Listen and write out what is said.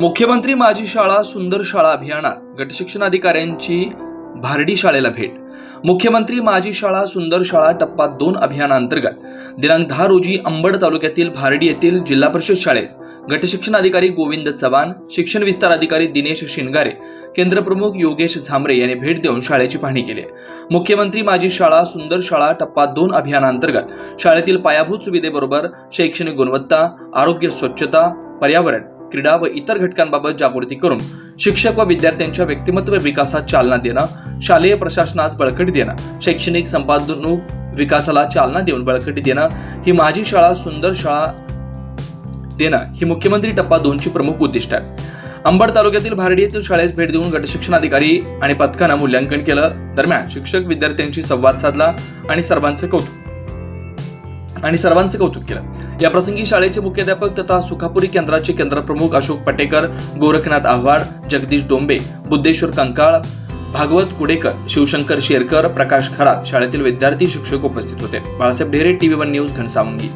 मुख्यमंत्री माझी शाळा सुंदर शाळा अभियानात गटशिक्षण अधिकाऱ्यांची भारडी शाळेला भेट. मुख्यमंत्री माझी शाळा सुंदर शाळा टप्पा दोन अभियानांतर्गत दिनांक दहा रोजी अंबड तालुक्यातील भारडी येथील जिल्हा परिषद शाळेस गटशिक्षण अधिकारी गोविंद चव्हाण शिक्षण विस्तार अधिकारी दिनेश शिंगारे केंद्रप्रमुख योगेश झांबरे यांनी भेट देऊन शाळेची पाहणी केली. मुख्यमंत्री माझी शाळा सुंदर शाळा टप्पा दोन अभियानांतर्गत शाळेतील पायाभूत सुविधेबरोबर शैक्षणिक गुणवत्ता आरोग्य स्वच्छता पर्यावरण क्रीडा व इतर घटकांबाबत जागृती करून शिक्षक व विद्यार्थ्यांच्या व्यक्तिमत्व विकासात चालना देणं शालेय प्रशासनास बळकटी देणं शैक्षणिक संपादनूक विकासाला चालना देऊन बळकटी देणं ही माझी शाळा सुंदर शाळा देणं ही मुख्यमंत्री टप्पा दोनची प्रमुख उद्दिष्ट आहे अंबड तालुक्यातील भारडी येथील शाळेस भेट देऊन गटशिक्षण अधिकारी आणि पथकानं मूल्यांकन केलं. दरम्यान शिक्षक विद्यार्थ्यांशी संवाद साधला आणि सर्वांचं कौतुक आणि सर्वांचे कौतुक केलं. या प्रसंगी शाळेचे मुख्याध्यापक तथा सुखापुरी केंद्राचे केंद्रप्रमुख अशोक पटेकर गोरखनाथ आव्हाड जगदीश डोंबे बुद्धेश्वर कंकाळ भागवत कुडेकर शिवशंकर शेरकर प्रकाश खरात शाळेतील विद्यार्थी शिक्षक उपस्थित होते. Balasaheb Dhere TV one news Ghansawangi.